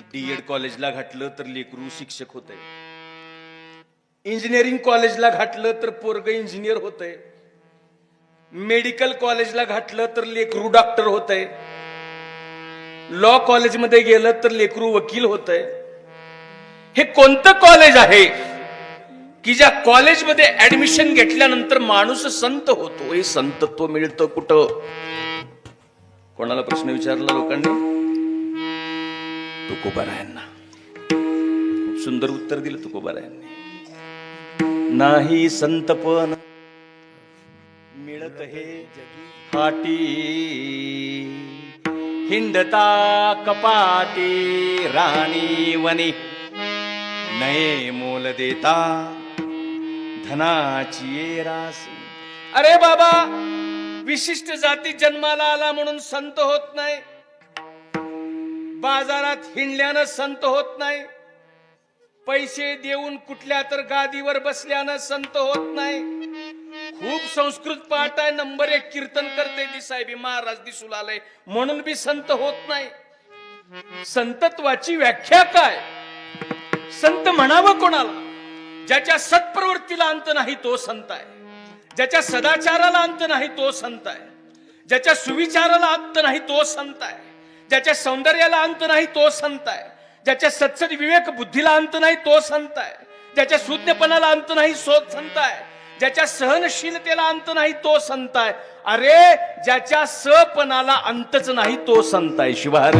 D.Ed कॉलेजला घातलं तर लेकरू शिक्षक होतंय. इंजिनिअरिंग कॉलेजला घातलं तर पोरग इंजिनियर होतंय. मेडिकल कॉलेजला घातलं तर लेकरू डॉक्टर होतंय. लॉ कॉलेजमध्ये गेलं तर लेकरू वकील होतंय. हे कोणतं कॉलेज आहे की ज्या कॉलेजमध्ये ऍडमिशन घेतल्यानंतर माणूस संत होतो? हे संतत्व मिळतं कुठं? कोणाला प्रश्न विचारला लोकांनी? तुकोबारायांना खूप सुंदर उत्तर दिलं तुकोबारायांनी नाही संतपण मिळत हे हाटी. हिंडता कपाटी राणी वनी. नये मोल देता धनाची रास अरे बाबा विशिष्ट जाती जन्माला आला म्हणून संत होत नाही. बाजारात हिंडल्यानं संत होत नाही. पैसे देऊन कुठल्या तर गादीवर बसल्यानं संत होत नाही. खूप संस्कृत पाठ आहे नंबर एक कीर्तन करते ती साहेबी महाराज दिसू लागले म्हणून बी संत होत नाही. संतत्वाची व्याख्या काय? संत म्हणावं कोणाला? ज्याच्या सत्प्रवृत्तीला अंत नाही तो संत आहे. ज्याच्या सदाचाराला अंत नाही तो संत आहे. ज्याच्या सुविचाराला अंत नाही तो संत आहे. ज्याच्या सौंदर्याला अंत नाही तो संत आहे. ज्याच्या सत्सद विवेक बुद्धीला अंत नाही तो संत आहे. ज्याच्या शून्यपणाला अंत नाही सो संत आहे. ज्याच्या सहनशीलतेला अंत नाही तो संत आहे. अरे ज्याच्या सपणाला अंतच नाही तो संत आहे शिवार